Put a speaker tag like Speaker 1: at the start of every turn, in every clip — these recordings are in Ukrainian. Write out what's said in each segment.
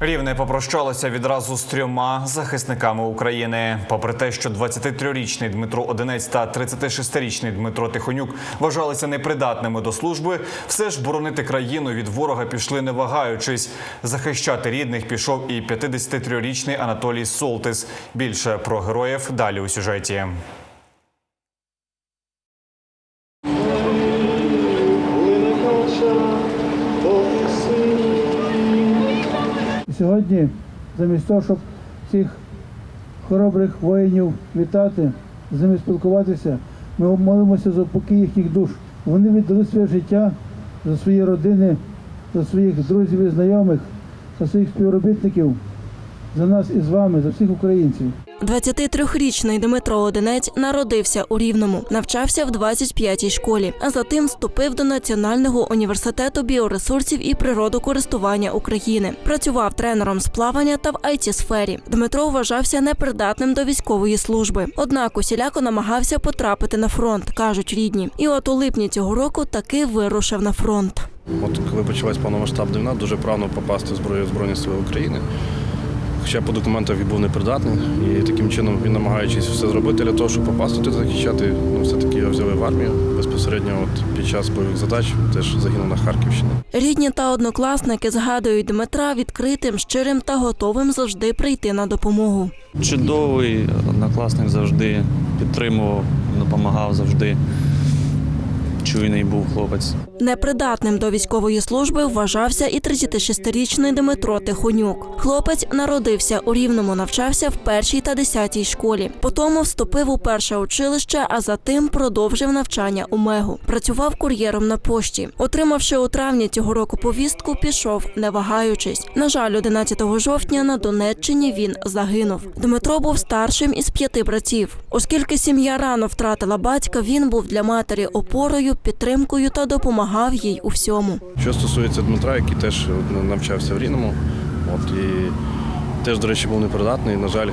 Speaker 1: Рівне попрощалося відразу з трьома захисниками України. Попри те, що 23-річний Дмитро Одинець та 36-річний Дмитро Тихонюк вважалися непридатними до служби, все ж боронити країну від ворога пішли не вагаючись. Захищати рідних пішов і 53-річний Анатолій Солтис. Більше про героїв далі у сюжеті.
Speaker 2: І Сьогодні, замість того, щоб цих хоробрих воїнів вітати, з ними спілкуватися, ми молимося за упокій їхніх душ. Вони віддали своє життя за свої родини, за своїх друзів і знайомих, за своїх співробітників, за нас і з вами, за всіх українців.
Speaker 3: 23-річний Дмитро Одинець народився у Рівному, навчався в 25-й школі, а затим вступив до Національного університету біоресурсів і природокористування України. Працював тренером з плавання та в it сфері Дмитро вважався непридатним до військової служби. Однак усіляко намагався потрапити на фронт, кажуть рідні. І от у липні цього року таки вирушив на фронт.
Speaker 4: От коли почалась повномасштабна війна, дуже прагнув попасти в зброю Збройні Сили України. Хоча по документах він був непридатний, і таким чином він намагаючись все зробити для того, щоб попасти туди захищати, ну все-таки його взяли в армію. Безпосередньо от під час бойових задач теж загинув на Харківщині.
Speaker 3: Рідні та однокласники згадують Дмитра відкритим, щирим та готовим завжди прийти на допомогу.
Speaker 5: Чудовий однокласник завжди підтримував, допомагав завжди. Чуйний був хлопець.
Speaker 3: Непридатним до військової служби вважався і 36-річний Дмитро Тихонюк. Хлопець народився у Рівному, навчався в першій та десятій школі. Потім вступив у перше училище, а затим продовжив навчання у Мегу. Працював кур'єром на пошті. Отримавши у травні цього року повістку, пішов, не вагаючись. На жаль, 11 жовтня на Донеччині він загинув. Дмитро був старшим із п'яти братів. Оскільки сім'я рано втратила батька, він був для матері опорою, підтримкою та допомагав їй у всьому.
Speaker 4: Що стосується Дмитра, який теж навчався в Рівному, от, і теж, до речі, був непридатний. На жаль,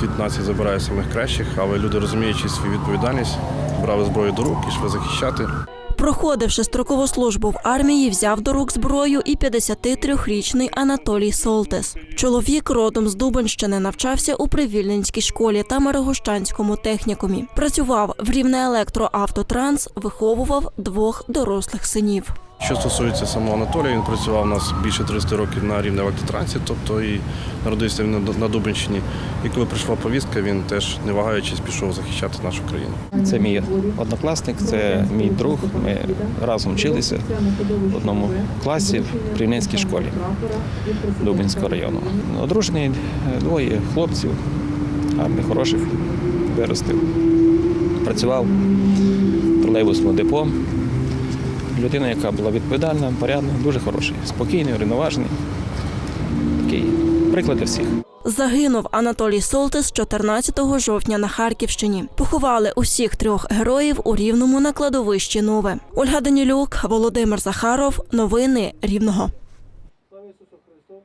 Speaker 4: світ нації забирає самих кращих, але люди, розуміючи свою відповідальність, брали зброю до рук і йшли захищати.
Speaker 3: Проходивши строкову службу в армії, взяв до рук зброю і 53-річний Анатолій Солтес. Чоловік родом з Дубенщини навчався у Привільненській школі та Марогощанському технікумі. Працював в Рівне електроавтотранс, виховував двох дорослих синів.
Speaker 4: Що стосується самого Анатолія, він працював у нас більше 30 років на рівні електротрансі, тобто і народився він на- Дубенщині. І коли прийшла повістка, він теж не вагаючись пішов захищати нашу країну.
Speaker 5: Це мій однокласник, це мій друг. Ми разом вчилися в одному класі в Рівненській школі Дубинського району. Одружений, двоє хлопців, гарних, хороших, виростив. Працював в тролейбусному депо. Людина, яка була відповідальна, порядна, дуже хороший, спокійний, рівноважний. Такий приклад для всіх.
Speaker 3: Загинув Анатолій Солтис 14 жовтня на Харківщині. Поховали усіх трьох героїв у Рівному на кладовищі Нове. Ольга Данілюк, Володимир Захаров. Новини Рівного.